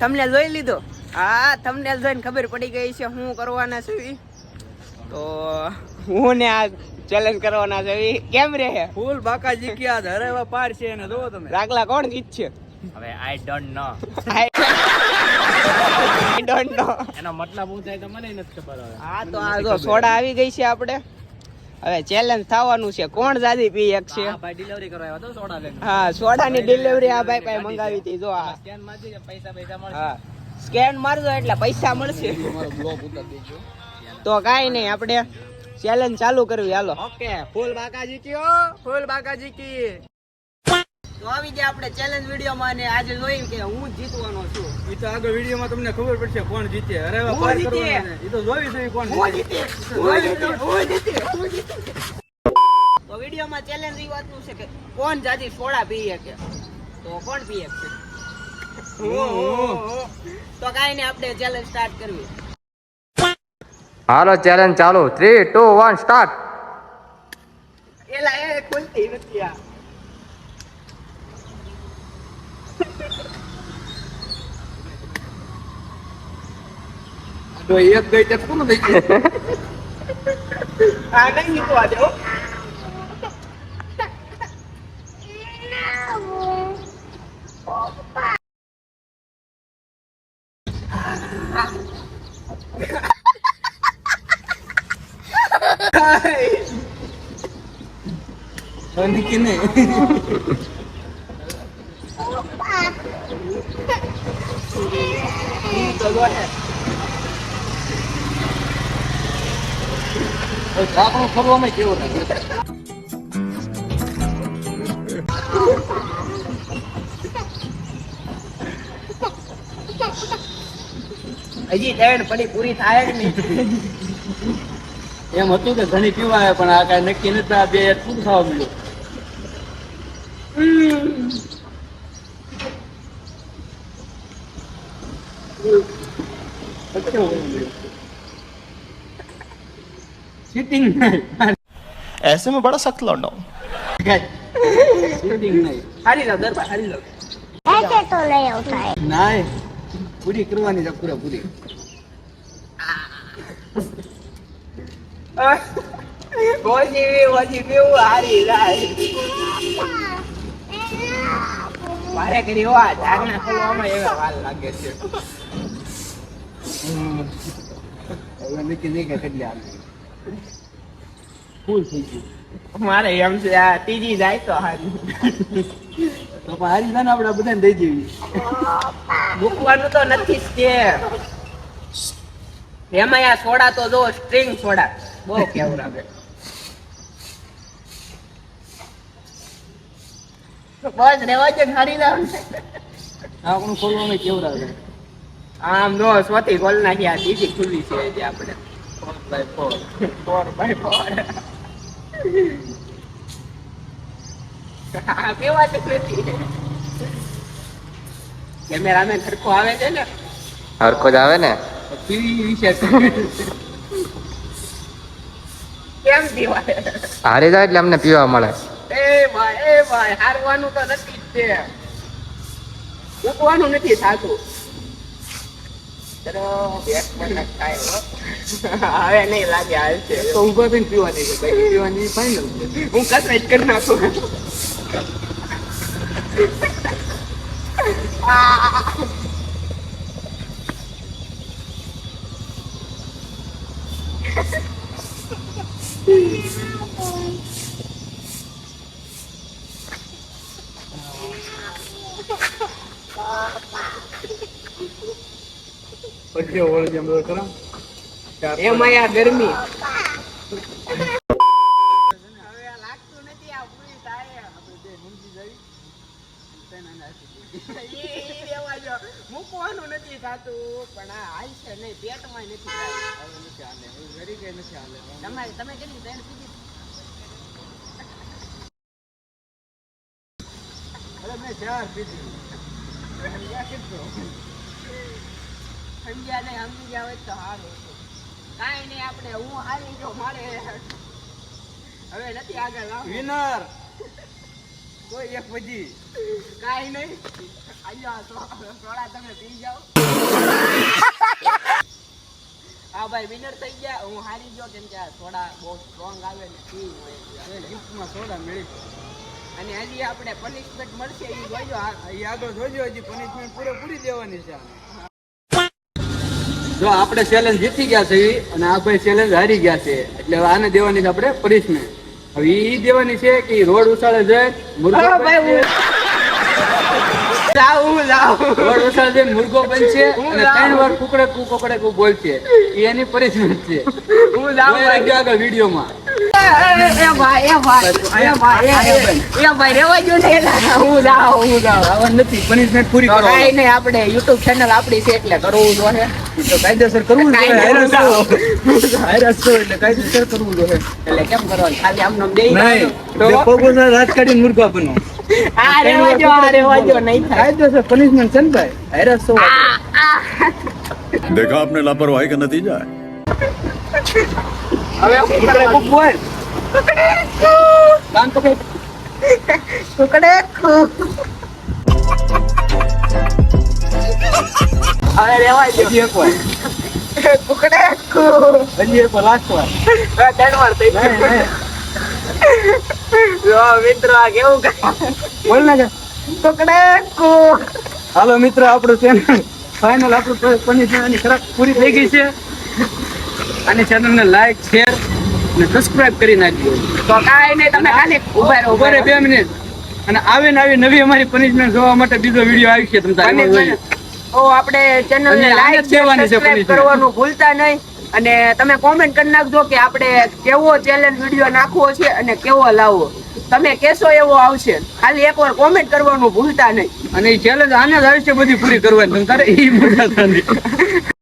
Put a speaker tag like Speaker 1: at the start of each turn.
Speaker 1: Thumbnail જોઈ લીધો? હા તમને જોઈને ખબર પડી ગઈ છે હું કરવાના છું ઈ. તો હું ને આ ચેલેન્જ કરવાના છે કેમ રહે
Speaker 2: ફૂલ બાકાજી ક્યાં અરે એવા પાર છે એને જોવો તમે.
Speaker 1: રાખલા કોણ જીતશે
Speaker 3: હવે I don't know
Speaker 1: I don't know
Speaker 3: એનો મતલબ હું થાય તો મને નથી ખબર હવે.
Speaker 1: હા તો આ જો સોડા આવી ગઈ છે આપણે. હવે ચેલેન્જ થવાનું છે. કોણ જાદી પી એક છે?
Speaker 3: ભાઈ ડિલિવરી કરવા આવ્યો તો સોડા લઈને.
Speaker 1: હા સોડાની ડિલિવરી આ ભાઈ પાસે મંગાવી હતી જો આ.
Speaker 3: સ્કેન મારજો પૈસા પૈસા મળશે.
Speaker 1: હા. સ્કેન મારજો એટલે પૈસા મળશે. તો કાઈ નહીં આપણે ચેલેન્જ ચાલુ કરવી હાલો.
Speaker 2: ઓકે ફૂલ બાકાજી કયો ફૂલ બાકાજી કી.
Speaker 1: તો આવી ગયા આપણે ચેલેન્જ વિડીયોમાં આજે કે હું જીતવાનો છું.
Speaker 2: ઈ તો આગળ વિડીયોમાં તમને ખબર પડશે કોણ જીતે. અરે પાર
Speaker 1: જીતે.
Speaker 2: કરવાના તો જોવી છે કોણ જીતે.
Speaker 1: જીતે. હું જીતે. હું જીતે. હું જીતે. તો વિડીયોમાં ચેલેન્જ એ વાતનું છે કે કોણ જાજી સોડા પીએ કે? તો કોણ પીએ છે તો કાંઈ નહીં આપણે ચેલેન્જ સ્ટાર્ટ કરવી.
Speaker 4: હાલો ચેલેન્જ ચાલુ. થ્રી ટુ વન સ્ટાર્ટ
Speaker 1: એલા એ ખુલતી નથી આ.
Speaker 2: તો એક ગઈ તે કોણ થઈ ગયું?
Speaker 1: આ
Speaker 2: ઢાંકણું ખોલવામાં કેવું
Speaker 1: હજી ત્રણ પડી પૂરી થાય જ નહીં.
Speaker 2: એમ હતું કે ઘણી પીવાય પણ આ કઈ નક્કી નથી આ બે શું ખાવા મળ્યું? સિટિંગ નહીં
Speaker 5: ऐसे में बड़ा सख्त लौंडा हूँ
Speaker 2: સિટિંગ નહીં
Speaker 1: હારી જાવ દરબાર હારી જાવ
Speaker 6: ऐसे तो नहीं होता है
Speaker 2: નાય પૂરી કરવાની છે પૂરા પૂરી
Speaker 1: ઓજી ઓજી પીવું હારી જાય મારે કરી વા ઢાકણા ખોલવામાં એવા વાર લાગે છે
Speaker 2: હવે નક્કી નહીં કે કેટલી આવે થઈ
Speaker 1: મારે એમ છે આ ત્રીજી જાય તો હારી.
Speaker 2: તો હારી છે ને આપણે બધાને દઈ દેવી.
Speaker 1: મૂકવાનું તો નથી જ તે એમાં આ સોડા તો જો સ્ટ્રિંગ સોડા. બહુ કેવું લાગે. બસ રેવા છે હારી જાવ
Speaker 2: આપણું ખોલવામાં કેવું લાગે?
Speaker 1: આમ નો સ્વતી ખોલ નાખી આ ત્રીજી ખુલ્લી છે જે આપણે.
Speaker 2: Four by
Speaker 1: four four by કેવા નથી. કેમેરામેન ખરખો આવે છે ને?
Speaker 4: હરખો જ આવે ને?
Speaker 2: પીવી વિશે
Speaker 1: કેમ પીવા?
Speaker 4: હારી જાય એટલે અમને પીવા મળે.
Speaker 1: એ ભાઈ એ ભાઈ હારવાનું તો નથી જ છે. મૂકવાનું નથી થાતું. ચલો બેટ પણ નખાય હો. હવે નહીં લાગે હાલશે
Speaker 2: તો ઊભા થઈને પીવાની છે બાકી પીવાની ફાઇનલ છે
Speaker 1: હું કસરત કરી નાખું
Speaker 2: પછી ઓળ જેમ બધું
Speaker 1: એમાં આ ગરમી મૂકવાનું નથી થતું પણ આ હાલ છે નહીં પેટમાં નથી.
Speaker 2: ઘરી કઈ નથી હાલે
Speaker 1: તમારે તમે કેટલી ત્રણ પીધી
Speaker 2: અરે મેં ચાર પીધી.
Speaker 1: સમજ્યા નહીં સમજી હોય તો સારું હતું કાંઈ નહીં આપણે હું હારી જો મારે. હવે નથી આગળ.
Speaker 2: વિનર!
Speaker 1: કોઈ એક પછી કાઈ નહીં. આયો આ સોડા તમે પી જાઓ. હા ભાઈ વિનર થઈ ગયા. હું હારી ગયો કેમ કે સોડા બહુ સ્ટ્રોંગ આવે ને પી ગિફ્ટમાં સોડા મળી. અને હજી આપણે પનિશમેન્ટ મળશે એ જોજો. એ આગળ જોજો હજી પનિશમેન્ટ પૂરેપૂરી દેવાની છે.
Speaker 2: જો આપણે ચેલેન્જ જીતી ગયા છે અને આ ભાઈ ચેલેન્જ હારી ગયા છે એટલે આને દેવાની છે આપણે પનિશમેન્ટ હવે એ દેવાની છે કે રોડ ઉછાળે જાય મુર્ગો
Speaker 1: હા, ભાઈ,
Speaker 2: બનશે.
Speaker 1: જાઉં જાઉં
Speaker 2: રોડ ઉછાળે જાય મુર્ગો બનશે અને ત્રણ વાર કુકડે કુ કુકડે કુ બોલશે. ઈ એની પનિશમેન્ટ છે.
Speaker 1: હું જાઉં
Speaker 2: જોઈ આગળ વિડીયોમાં.
Speaker 1: આપણે યુટ્યુબ ચેનલ આપણી છે એટલે કરવું જોઈએ
Speaker 2: કાયદેસર કરવું
Speaker 1: કાંઈ
Speaker 2: જોઈએ
Speaker 1: નહીં,
Speaker 2: હાયરા છો હાયરા છો એટલે કાયદેસર કરવું જોઈએ
Speaker 1: એટલે કેમ કરવાનું ખાલી આમ નામ દેઈ
Speaker 2: નહીં
Speaker 1: તો
Speaker 2: બે પગોના રાજકારણી મુર્ગા બનો
Speaker 1: આ રેવા જો આ રેવા જો નહીં થાય
Speaker 2: કાયદેસર પનિશમેન્ટ છે ને ભાઈ હાયરા છો
Speaker 7: देखा आपने लापरवाही का नतीजा है
Speaker 1: હવે હું
Speaker 2: કુકડે
Speaker 1: કરવાનું?
Speaker 2: કુ બોલ કાન પકડ
Speaker 1: હવે રેવા જો
Speaker 2: હજી એક વાર.
Speaker 1: કુકડે.
Speaker 2: હજી એક લાસ્ટ વાર.
Speaker 1: ત્રણ વાર થઈ મિત્રો આ કેવું?
Speaker 2: બોલ ના કે.
Speaker 1: કુકડે.
Speaker 2: હાલો મિત્ર આપણું ચેનલ ફાઇનલ આપણું પનિશમેન્ટની ખરાબ પૂરી થઈ ગઈ છે. અને ચેનલને લાઈક શેર અને સબસ્ક્રાઇબ કરી નાખજો.
Speaker 1: તો કાંઈ નહીં તમે ખાલી ઊભા રહો
Speaker 2: ઊભા રહે. બે મિનિટ. અને આવે ને આવી નવી અમારી પનિશમેન્ટ જોવા માટે બીજો વીડિયો આવી છે તમે.
Speaker 1: તો આપણે ચેનલ ને લાઈક સબસ્ક્રાઇબ કરવાનું ભૂલતા નહીં. અને તમે કોમેન્ટ કરી નાખજો કે આપણે કેવો ચેલેન્જ વીડિયો નાખવો છે અને કેવો લાવવો. તમે કેશો એવો આવશે. ખાલી એકવાર કોમેન્ટ કરવાનું ભૂલતા નહીં.
Speaker 2: અને ચેલેન્જ આને જ આવી બધી પૂરી કરવાની. તારે એ ભૂલતા નહીં